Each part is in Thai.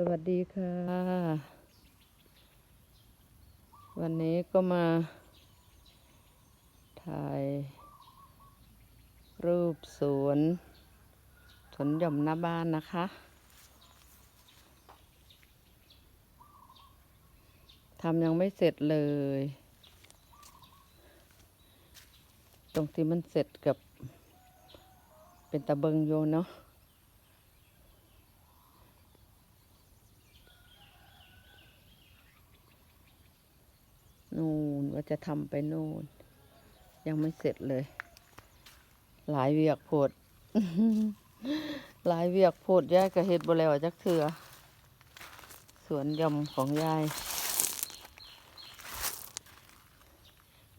สวัสดีค่ะ วันนี้ก็มา ถ่าย รูปสวนสวนหย่อมหน้าบ้านนะคะ ทำยังไม่เสร็จเลย ตรงที่มันเสร็จกับ เป็นตะเบิงโยเนาะ นู่นว่าจะทำไปนู่น ยังไม่เสร็จเลย หลายเวียกโพด หลายเวียกโพดยายก็เฮ็ดบแล้วจักเถือสวนยำของยาย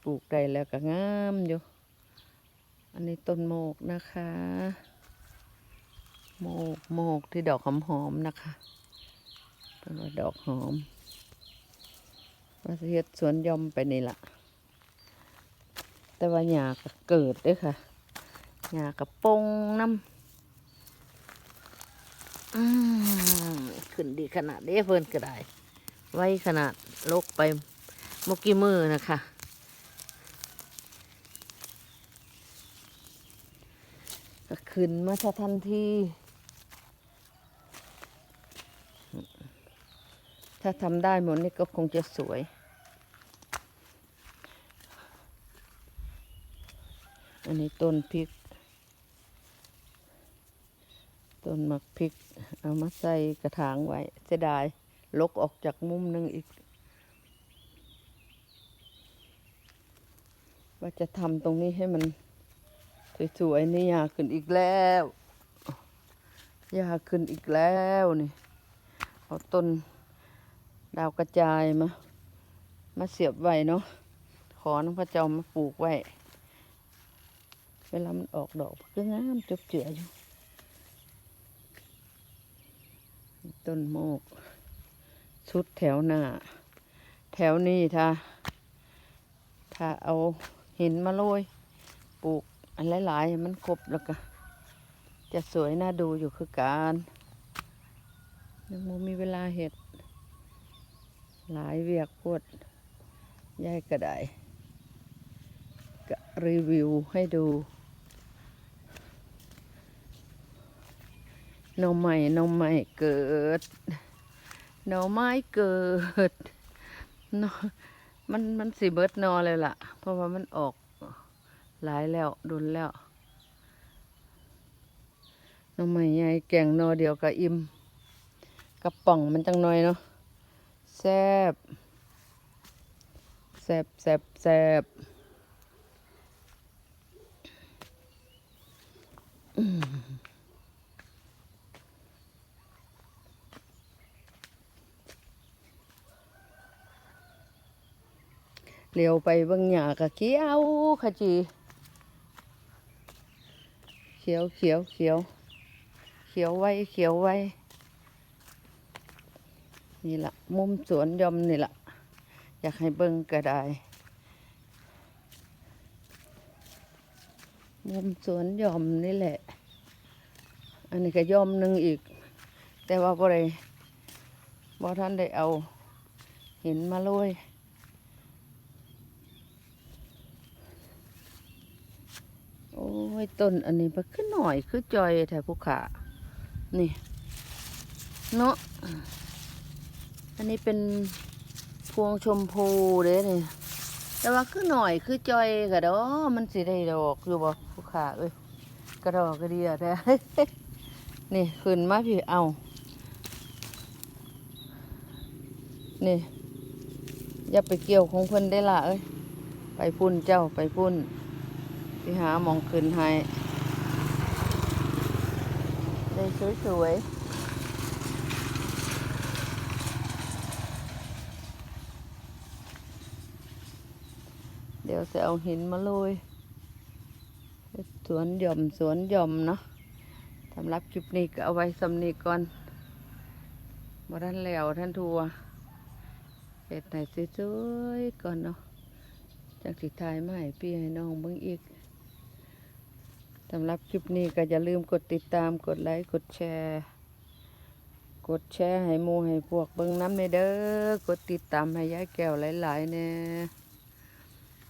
ปลูกได้แล้วก็งามอยู่ อันนี้ต้นโมกนะคะ โมกโมกที่ดอกหอมๆนะคะต้นว่าดอกหอม ว่าสิเฮ็ดสวนยอมไปนี่ล่ะแต่ว่าหญ้าก็เกิดด้วยค่ะหญ้าก็ปงน้ำอืมขึ้นดีขนาดเด้เพิ่นก็ได้ ไว้ขนาดลกไปมกี้มือนะคะก็ขึ้นมาทันที ถ้าทำได้หมดนี่ก็คงจะสวย อันนี้ต้นพริก ต้นหมักพริก เอามาใส่กระถางไว้เสียดายลกออกจากมุมหนึงอีก ว่าจะทำตรงนี้ให้มันสวยๆนี่ยาขึ้นอีกแล้วยาขึ้นอีกแล้วนี่เอาต้น ดาวกระจายมา มาเสียบไว้เนาะ ขอน้องพระเจ้ามาปลูกไว้ เวลามันออกดอกก็งามจบเจืออยู่ ต้นโมก ชุดแถวหน้า แถวนี้ถ้า ถ้าเอาหินมาโรยปลูกอันหลายๆมันครบแล้วก็ จะสวยน่าดูอยู่คือการยังมีเวลาเห็ด หลายเวียกพดยายก็ไดก็รีวิวให้ดูหน่อใหม่หน่อใหม่เกิดหน่อไม้เกิดนอมันมันสีเบิดนอเลยล่ะ เพราะว่ามันออกหลายแล้วดุนแล้วหน่อใหม่ใหญ่แกงนอเดียวกับอิ่มกระป๋องมันจังหน่อยเนาะ แซบแซบแซบแซบเลี้ยวไปเบางหยากะเขียวขจีเขียวเขียวเขียวเขียวไว้เขียวไว้ นี่ละมุมสวนยอมนี่ละอยากให้เบิ่งก็ได้ มุมสวนยอมนี่แหละ อันนี้ก็ยอมหนึ่งอีก แต่ว่าบ่ได้บ่ท่านได้เอาหินมาโรยโอ้ยต้นอันนี้มันขึ้นหน่อยคือจอยแถวภูขานี่เนาะ อันนี้เป็นพวงชมพูเด้นี่แต่ว่าคือหน่อยคือจอยกระดอมันสิได้ดอกอยู่บ่ผู้ขาเอ้ยกระดอกกระเดียแท้นี่ขึ้นมาพี่เอานี่อย่าไปเกี่ยวของเพิ่นได้ละเอ้ยไปพุ่นเจ้าไปพุ่นไปหามองขึ้นให้ได้สวยๆ ดี๋ยวจะเอาหินมาโรยสวนหย่อมสวนหย่อมเนาะสำหรับคลิปนี้ก็เอาไว้สำนีก่อนบ่ท่านแล้วท่านทัวเห็ดไหนสวยๆก่อนเนาะจากสิทายมาให้พี่ให้น้องเบิ่งอีกสำหรับคลิปนี้ก็อย่าลืมกดติดตามกดไลค์กดแชร์ กดแชร์ให้มูให้พวกเบิ่งน้ำในเด้อกดติดตามให้ยายแก้วหลายๆเนี่ย